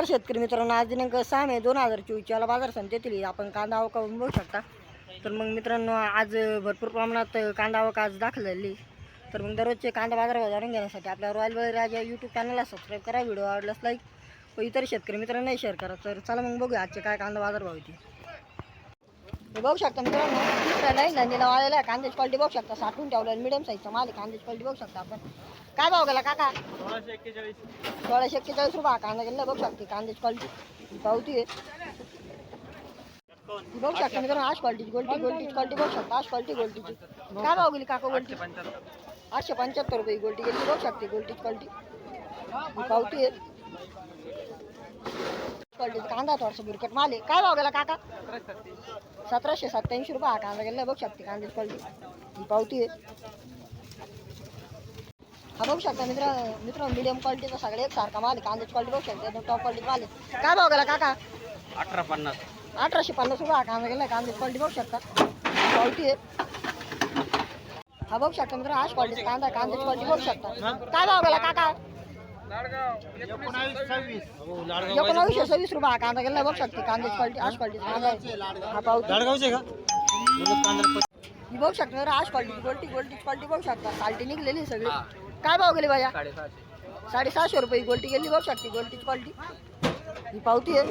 नमस्कार शेतकरी मित्रांनो आज दिनांक सहा मे दोन हजार चोवीसच्या बाजार समितीतील आपण कांदा आवका बघू शकता. तर मग मित्रांनो आज भरपूर प्रमाणात कांदा आवका आज दाखल झाली तर मग दररोजचे कांदा बाजार जाणून घेण्यासाठी आपल्या रॉयल बळीराजा यूट्यूब चॅनलला सबस्क्राईब करा व्हिडिओ आवडल्यास लाईक व इतर शेतकरी मित्रांनाही शेअर करा. तर चला मग बघूया आजचे काय कांदा बाजार भाव होते हे बघू शकता मित्रांनो लाईन धंदीला वाळलेला आहे. कांद्याची क्वालिटी बघू शकता साठवून ठेवलं मिडियम साईजचा माल आहे कांद्याची क्वालिटी बघू शकता आपण. काय भाव गेला काका? सोळाशे एक्केचाळीस. सोळाशे एक्केचाळीस रुपये कांदा गेला बघू शकते. कांद्याची क्वालिटी पावती आहे. ही बघू शकता मित्रांनो आश क्वालिटीची गोल्टी गोल्टीची क्वालिटी बघू शकता. आश क्वालिटी गोल्टीची. काय भाव गेली काका गोल्टी आठशे पंच्याहत्तर रुपये गोल्टी गेली बघू शकते गोल्टीची क्वालिटी पावती आहे. क्वालिटीचा कांदा थोडासा बुरकट माल काय भाव गेला काका? सतराशे सत्याऐंशी रुपये. हा कांदा गेला बघू शकते क्वालिटी ही पावती हा बघू शकता मित्र मित्र मिडियम क्वालिटीचा सगळे एक सारखा माल कांद्याची क्वालिटी बघू शकता. एकदम टॉप क्वालिटी माल काय भाव गेला काका? अठरा पन्नास. अठराशे पन्नास रुपये हा कांदा गेला. कांद्याची क्वालिटी बघू शकता. क्वालिटी आहे. हा बघू शकता मित्र हाच क्वालिटी कांदा कांद्याची क्वालिटी बघू शकता. काय भाव गेला काका? एकोणावीसशे सव्वीस. रुपये हा कांदा गेला बघू शकते कांद्याची क्वालिटी हाच क्वालिटी कांदा. आहे हा पावती लाडगावचे का? ही बघू शकता हाच क्वालिटी गोल्टी गोल्टीची क्वालिटी बघू शकता. साल्टी निघलेली सगळी. काय भाव गेली बाया? साडेसहाशे रुपये ही गोल्टी गेली बघू शकते गोल्टीची क्वालिटी ही पावती आहे.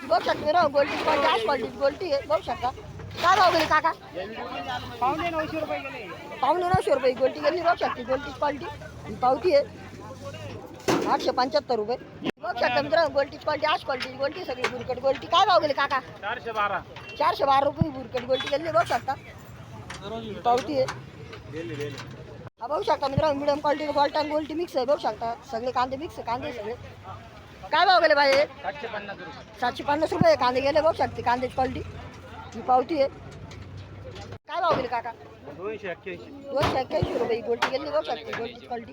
ही बघू शकते मित्र गोल्टीची क्वालिटी हाच क्वालिटीची गोल्टी आहे बघू शकता. काय भाव गेली काका? पावणे नऊशे रुपये गेले. पावणे नऊशे रुपये. गोल्टी गेली बघू शकते. गोल्टीची क्वालिटी ही पावती आहे. आठशे पंच्याहत्तर रुपये. बघू शकता मित्र गोल्टीची क्वालिटी हाच क्वालिटीची गोल्टी सगळी बुरकट. गोल्टी काय भाव गेली काका? चारशे बारा. चारशे बारा रुपये बुरकट. गोल्टी गेली बघू शकता? पावती आहे. हा बघू शकता मित्रांनो मिडियम क्वालिटी बॉल्टन गोल्टी मिक्स आहे. बघू शकता. सगळे कांदे मिक्स आहे कांदे सगळे. काय भाव गेले रुपये. सातशे पन्नास रुपये कांदे गेले बघू शकते. कांद्याची क्वालिटी ही पावती आहे. काय भाव गेले काका? दोनशे एक्क्याऐंशी. रुपये. गोल्टी गेली बघू शकते गोल्टीची क्वालिटी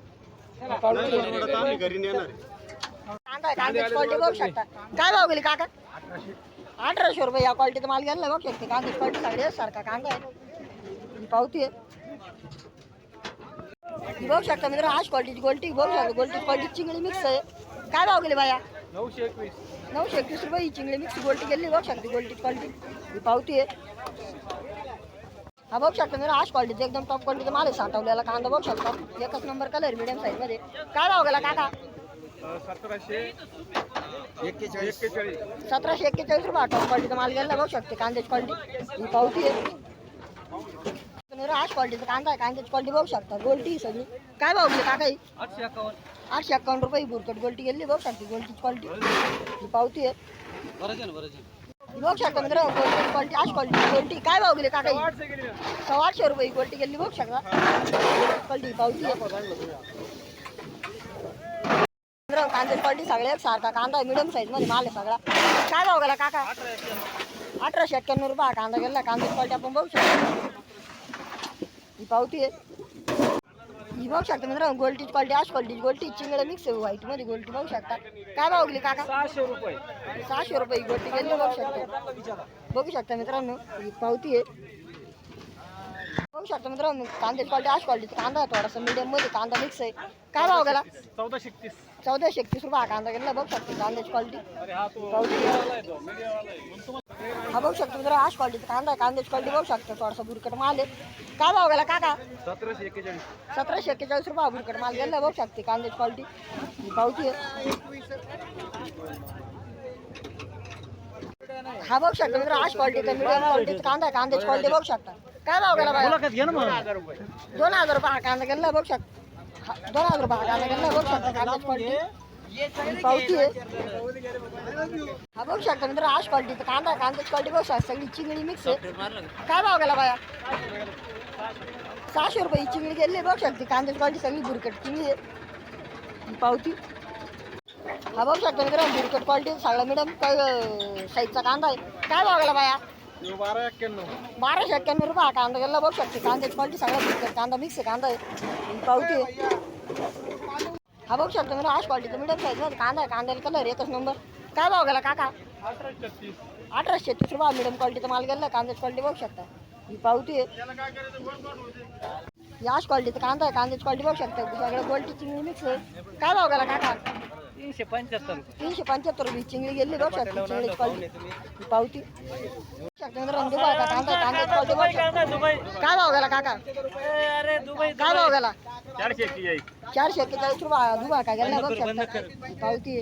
घरी नेणार कांदा आहे कांद्याची क्वालिटी बघू शकता. काय भाव गेली काका? अठराशे. रुपये या क्वालिटीचा माल घ्यायला बघू शकते कांद्याची क्वालिटी सगळी सारखा कांदा आहे. ही पावती आहे. ही बघू शकता मित्र हाच क्वालिटीची गोल्टी बघू शकता गोल्टी क्वालिटी चिंगडी मिक्स आहे. काय भाव गेली बाया? नऊशे एकवीस. नऊशे एकवीस रुपये ही चिंगडी मिक्स गोल्टी गेली बघू शकते गोल्टी क्वालिटी ही पावती आहे. हा बघू शकता मित्र हाच क्वालिटीचा एकदम टॉप क्वालिटीचा माल आहे. साठवलेला कांदा बघू शकता एकच नंबर कलर मिडियम साईजमध्ये काय भाव गेला काका? सतराशे एक्केचाळीस. सतराशे एक्केचाळीस रुपये टॉप क्वालिटीचा माल घ्यायला बघू शकते कांद्याची क्वालिटी ही पावती आहे. हाच क्वालिटीचा कांदा आहे कांद्याची क्वालिटी बघू शकता. गोल्टी ही सगळी. काय भाव गेली काका ही आठशे एकावन्न. आठशे रुपये ही बुरकट गोल्टी गेली. बघू शकते गोल्टीची क्वालिटी ही पावती आहे. बरं ना बरं ही बघू शकता मित्र गोल्टी क्वालिटी हाच क्वालिटी गोल्टी. काय भाव गेली काका आठशे गेली. सव्वा आठशे रुपये ही गोल्टी गेली. बघू शकता. क्वालिटी पावती आहे. मित्र कांद्याची क्वालिटी सगळ्या सारखा कांदा आहे मिडियम साईजमध्ये माल आहे सगळा. काय भाव गेला काका? अठराशे एक्क्याण्णव रुपये हा कांदा गेला. कांद्याची क्वालिटी आपण बघू शकतो. पावती आहे. ही बघू शकता मित्रांनो गोल्टीची क्वालिटी आज क्वालिटी गोल्टी चिंगडं मिक्स आहे व्हाईटमध्ये गोल्टी बघू शकता. काय भाव गेली काका? सहाशे रुपये. सहाशे रुपये ही गोल्टी गेली बघू शकता. बघू शकता मित्रांनो ही पावती आहे. बघू शकता मित्रांनो कांद्याची क्वालिटी आज क्वालिटी कांदा आहे थोडासा मीडियममध्ये कांदा मिक्स आहे. काय भाव गेला? चौदाशे एकतीस. चौदाशे एकतीस रुपये हा कांदा गेला. बघू शकता कांद्याची क्वालिटी पावती हा बघू शकतो मित्र हाच क्वालिटीचा कांदा आहे कांद्याची क्वालिटी बघू शकतो थोडासा बुरकट माल आहे. काय भाव गेला काका? सतराशे एक्केचाळीस. सतराशे एक्केचाळीस रुपये बुरकट माल गेला बघू शकते कांद्याची क्वालिटी पावती आहे. हा बघू शकतो मित्र हाच क्वालिटीचा मिडियम क्वालिटीचा कांदा आहे कांद्याची क्वालिटी बघू शकता. काय भाव गेला दोन हज़ार रुपये हा कांदा गेला बघू शकता. दोन हज़ार रुपये हा कांदा गेला बघू शकता कांद्याची क्वालिटी पावती आहे. हा बघू शकता मित्र हाच क्वालिटीचा कांदा आहे. कांद्याची क्वालिटी बघू शकता. सगळी चिंगडी मिक्स आहे. काय भाव गेला बाया? सहाशे रुपये चिंगडी गेली बघू शकते कांद्याची क्वालिटी सगळी बुरकट चिंगडी आहे. ही पावती. हा बघू शकता मित्र बुरकट क्वालिटी सगळा मिडियम साईजचा कांदा आहे. काय भाव गेला बाया? बारा एक्क्याण्णव बाराशे एक्क्याण्णव रुपये हा कांदा गेला. बघू शकते कांद्याची क्वालिटी सगळा बुरकट कांदा मिक्स आहे. कांदा आहे. पावती आहे. हा बघू शकता मित्र हाच क्वालिटीचा मिडियम साईजमध्ये कांदा आहे कांद्याला कलर एकच नंबर काय भाव गेला काका? अठराशे छत्तीस रुपये मिडियम क्वालिटीचा माल गेला कांद्याची क्वालिटी बघू शकता. ही पावती आहे. याच क्वालिटीचा कांदा आहे कांद्याची क्वालिटी बघू शकता. सगळं चिंगणी मिक्स आहे. काय भाव गेला काका? तीनशे पंच्याहत्तर रुपये. तीनशे पंच्याहत्तर रुपये चिंगडी गेली बघ चिंगडी क्वालिटी ही पावती. शकता मित्रांनो दुबई का कांदा कांदा क्वालिटी बघ. शकता दुबई. काय भाव गेला काका? अरे दुबई काय भाव गेला? चारशे एक्केचाळीस चारशे एक्केचाळीस रुपये दुबा का गेला? बघ पावती.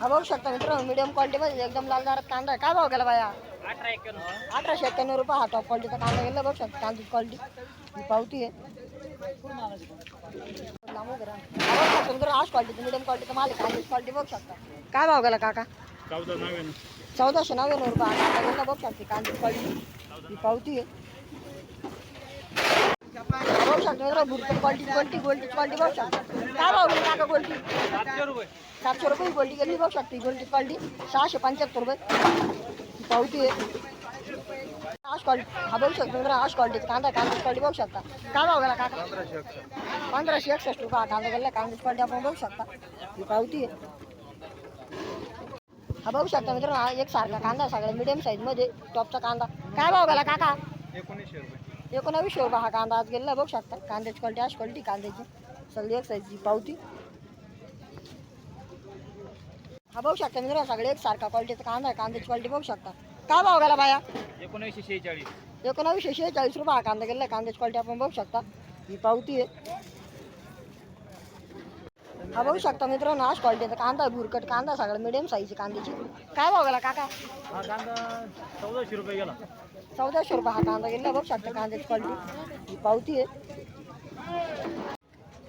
हा बघू शकता मित्रांनो मिडियम क्वालिटी मध्ये एकदम लाल दारात कांदा आहे. काय भाव गेला बाया? अठरा एक्क्याण्णव अठराशे एक्क्याण्णव रुपये हा टॉप क्वालिटीचा कांदा गेला. बघ शकता कांद्याची क्वालिटी ही पावती आहे. हा मिडियम क्वालिटी भाव काका रुपये हा क्वालिटी पावती क्वालिटी क्वालिटी गोल्टी क्वालिटी गोल्टी रुपये सातशे गेली बघू शकते गोल्डी क्वालिटी सहाशे पंच्याहत्तर रुपये पावती आहे आश क्वालिटी हा बघू शकतो मित्रांनो आश क्वालिटी कांदा कांदा क्वालिटी बघू शकता. काय भाव गेला काका. पंधराशे एकसष्ट रुपये हा कांदा गेला कांद्याची क्वालिटी आपण बघू शकता. ही पावती आहे. हा बघू शकता मित्रांनो हा एक सारखा कांदा सगळ्या मिडियम साईजमध्ये टॉपचा कांदा. काय भाव गेला काका? एकोणीसशे रुपये. एकोणावीसशे रुपये हा कांदा आज गेलेला बघू शकता. कांद्याची क्वालिटी अशी क्वालिटी कांद्याची. सगळी एक साईजची पावती. हा बघू शकता मित्र सगळे एक सारखा क्वालिटीचा कांदा आहे. कांद्याची क्वालिटी बघू शकता. काय भाव गेला बाया? एकोणीसशे शेहेचाळीस. एकोणावीसशे शेहेचाळीस रुपये हा कांदा गेलेला कांद्याची क्वालिटी आपण बघू शकता. ही पावती आहे. हा बघू शकता मित्रांनो आज क्वालिटीचा कांदा आहे भुरकट. कांदा आहे सगळा मिडियम साईजची कांद्याची. काय भाव गेला काका? हा कांदा चौदाशे रुपये गेला. चौदाशे रुपये हा कांदा गेला. बघू शकता कांद्याची क्वालिटी ही पावती आहे.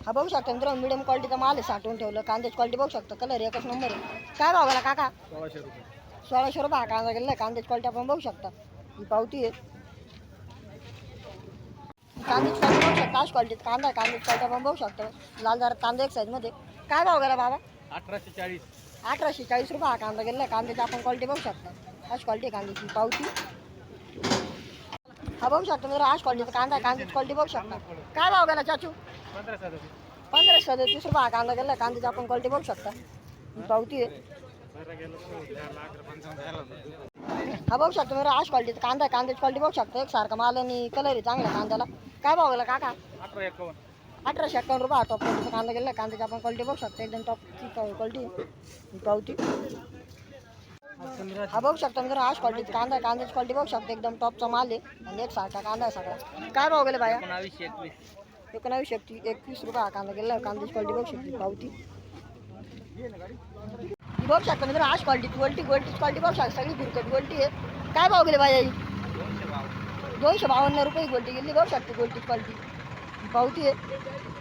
हा बघू शकता मित्रांनो मिडियम क्वालिटीचा माल आहे साठवून ठेवलं. कांद्याची क्वालिटी बघू शकता. कलर एकच नंबर आहे. काय भाव गेला काका? सोळाशे रुपये. सोळाशे रुपये हा कांदा गेला कांद्याची क्वालिटी आपण बघू शकता. ही पावती आहे. कांद्याची क्वालिटी बघू शकता अशी क्वालिटी कांदा आहे कांद्याची क्वालिटी आपण बघू शकतो. लाल जरा कांदा एक साईजमध्ये काय भाव गेला बाबा? अठराशे चाळीस. अठराशे चाळीस रुपये हा कांदा गेला. कांद्याची आपण क्वालिटी बघू शकता. अशी क्वालिटी कांद्याची पावती. हा बघू शकता मित्र आज क्वालिटीचा कांदा कांद्याची क्वालिटी बघू शकता. काय भाव गेला चाचू? पंधरा हज़ार पंधरा सदतीस रुपये हा कांदा गेला. कांद्याची आपण क्वालिटी बघू शकता. ही पावती आहे. हा, बघू शकता मित्र आज क्वालिटीचा कांदा आहे, कांद्याची क्वालिटी बघू शकता. एक सारखा माल आणि कलर चांगला कांद्याला. काय भाव गेला, काका? अठरा एकावन्न अठराशे अठ्ठावन्न रुपये टॉप क्वालिटीचा कांदा गेला कांद्याची आपण क्वालिटी बघू शकता, एकदम टॉपची क्वालिटी पावती. हा, बघू शकता मित्र आज क्वालिटीचा कांदा कांद्याची क्वालिटी बघू शकता, एकदम टॉपचा माल आहे. आणि एक सारखा कांदा आहे सगळा. काय भाव गेले बाया एकोणावीसशे एकवीस. एकवीस रुपये कांदा गेला कांद्याची क्वालिटी बघू शकते, पावती. बघू शकता मित्र आज क्वालिटी गोल्टी गोल्टी क्वालिटी बघू शकता सगळी भुरकट गोल्टी आहे. काय भाव गेले बाया दोनशे बावन्न रुपये गोल्टी गेली बघू शकते गोल्टी क्वालिटी पावती आहे.